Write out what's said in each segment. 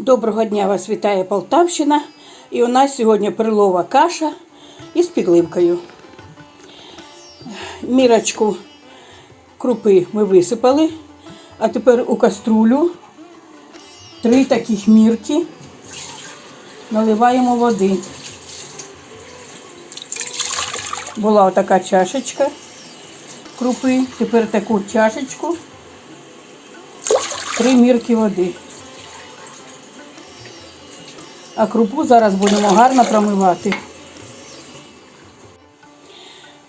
Доброго дня вас вітає Полтавщина. І у нас сьогодні перлова каша із підливкою. Мірочку крупи ми висипали, а тепер у каструлю три таких мірки наливаємо води. Була отака чашечка крупи, тепер таку чашечку, три мірки води. А крупу зараз будемо гарно промивати.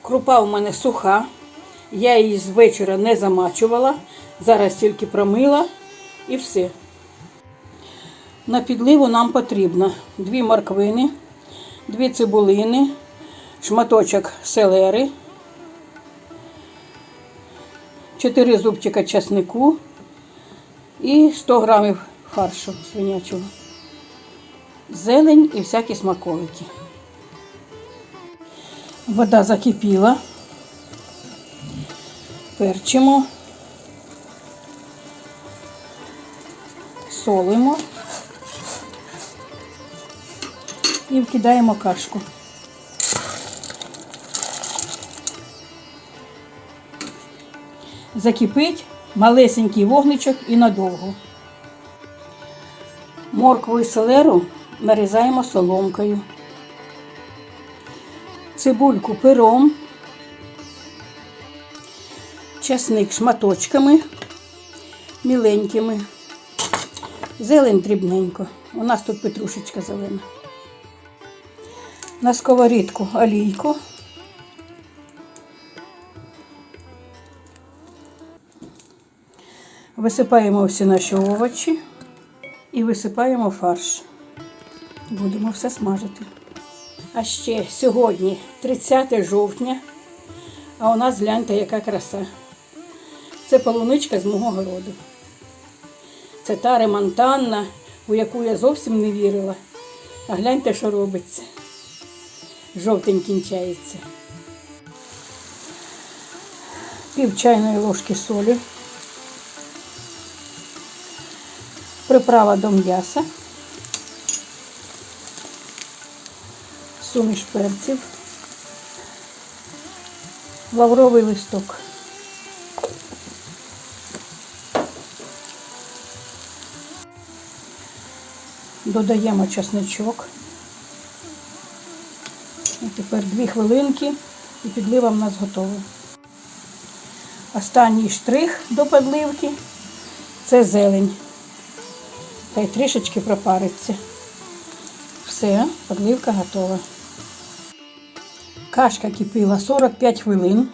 Крупа у мене суха. Я її з вечора не замачувала. Зараз тільки промила і все. На підливу нам потрібно дві морквини, дві цибулини, шматочок селери, 4 зубчика часнику і 100 грамів фаршу свинячого зелень і всякі смаколики. Вода закипіла. Перчимо, солимо і вкидаємо кашку. Закипить малесенький вогничок і надовго. Моркву і селеру нарізаємо соломкою. Цибульку пером, часник шматочками міленькими, зелень дрібненько. У нас тут петрушечка зелена. На сковорідку олійку. Висипаємо всі наші овочі і висипаємо фарш. Будемо все смажити. А ще сьогодні 30 жовтня, а у нас гляньте, яка краса. Це полуничка з мого городу. Це та ремонтанна, у яку я зовсім не вірила. А гляньте, що робиться. Жовтень кінчається. Пів чайної ложки солі. Приправа до м'яса. Суміш перців, лавровий листок. Додаємо чесничок. І тепер дві хвилинки і підлива в нас готова. Останній штрих до підливки це зелень. Хай трішечки пропариться. Все, підливка готова. Кашка кипіла 45 хвилин.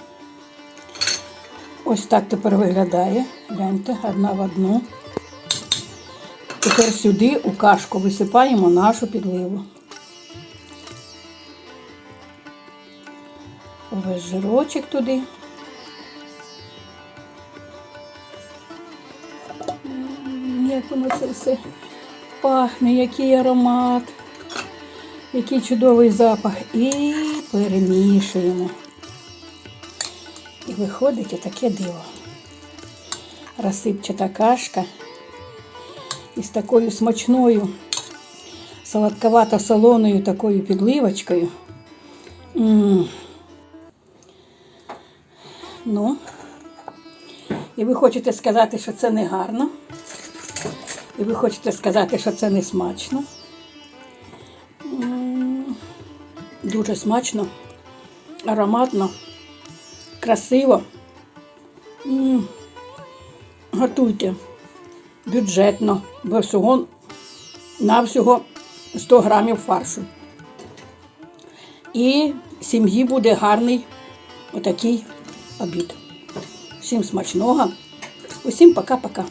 Ось так тепер виглядає. Гляньте, одна в одну. Тепер сюди у кашку висипаємо нашу підливу. Весь жирочок туди. Як воно це все пахне, який аромат. Який чудовий запах. І перемішуємо. І виходить отаке диво. Розсипчата кашка із такою смачною, солодковато-солоною такою підливочкою. М. Ну, і ви хочете сказати, що це не гарно. І ви хочете сказати, що це не смачно. Дуже смачно, ароматно, красиво. М, Готуйте бюджетно, бо всього навсього 100 грамів фаршу. І сім'ї буде гарний отакий обід. Всім смачного. Усім пока-пока.